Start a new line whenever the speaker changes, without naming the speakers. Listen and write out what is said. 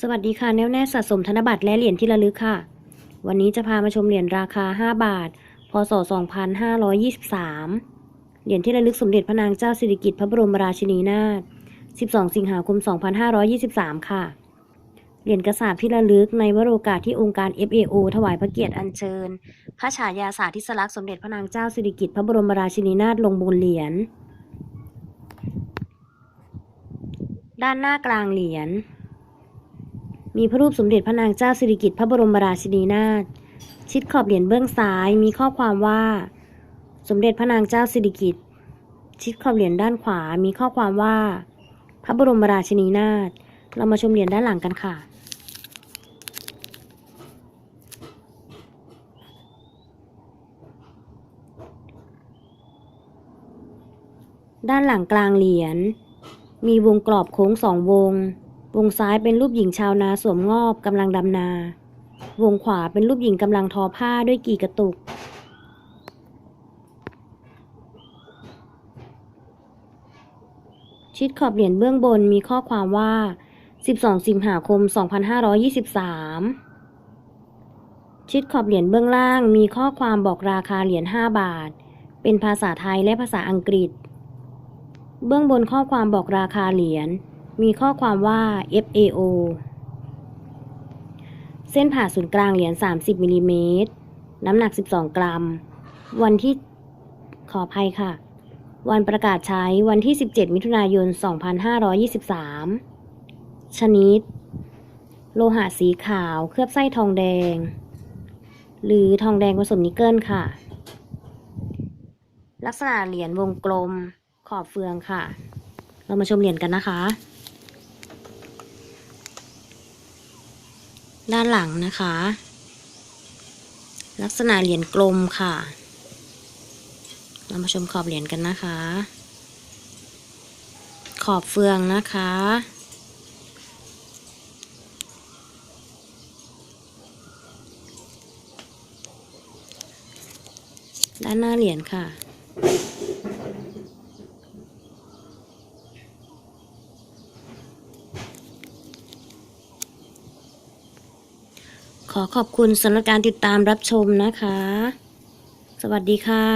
สวัสดีค่ะแน่วแน่สะสมธนบัตรและเหรียญที่ระลึกค่ะ วันนี้จะพามาชมเหรียญราคา 5 บาท พศ 2523 เหรียญที่ระลึกสมเด็จพระนางเจ้าสิริกิติ์พระบรมราชินีนาถ 12 สิงหาคม 2523 ค่ะ เหรียญกระสาบที่ระลึกในวโรกาสที่องค์การ FAO ถวายพระเกียรติอัญเชิญ พระฉายาสาธิสลักษณ์สมเด็จพระนางเจ้าสิริกิติ์พระบรมราชินีนาถลงบนเหรียญ ด้านหน้ากลางเหรียญ มีพระรูปสมเด็จพระนางเจ้าสิริกิติ์พระบรมราชินีนาถ ชิดขอบเหรียญเบื้องซ้าย มีข้อความว่า สมเด็จพระนางเจ้าสิริกิติ์ ชิดขอบเหรียญด้านขวา มีข้อความว่า พระบรมราชินีนาถ เรามาชมเหรียญด้านหลังกันค่ะด้านหลังกลางเหรียญ มีวงกรอบโค้งสองวง วงซ้ายเป็นรูปหญิงชาวนาสวมงอบกำลังดำนา วงขวาเป็นรูปหญิงกำลังทอผ้าด้วยกี่กระตุก ชิดขอบเหรียญเบื้องบนมีข้อความว่า 12 สิงหาคม 2523 ชิดขอบเหรียญเบื้องล่างมีข้อความบอกราคาเหรียญ 5 บาท เป็นภาษาไทยและภาษาอังกฤษ เบื้องบนข้อความบอกราคาเหรียญ มีข้อความว่า FAO เส้นผ่าศูนย์กลางเหรียญ 30มิลลิเมตร น้ำหนัก 12 กรัม วันที่ขออภัยค่ะ วันประกาศใช้วันที่ 17 มิถุนายน 2523 ชนิด โลหะสีขาวเคลือบไส้ทองแดง หรือทองแดงผสมนิกเกิลค่ะ ลักษณะเหรียญวงกลมขอบเฟืองค่ะ เรามาชมเหรียญกันนะคะ ด้านหลังนะคะ ลักษณะเหรียญกลมค่ะ เรามาชมขอบเหรียญกันนะคะ ขอบเฟืองนะคะ ด้านหน้าเหรียญค่ะ ขอขอบคุณสำหรับการติดตามรับชมนะคะ สวัสดีค่ะ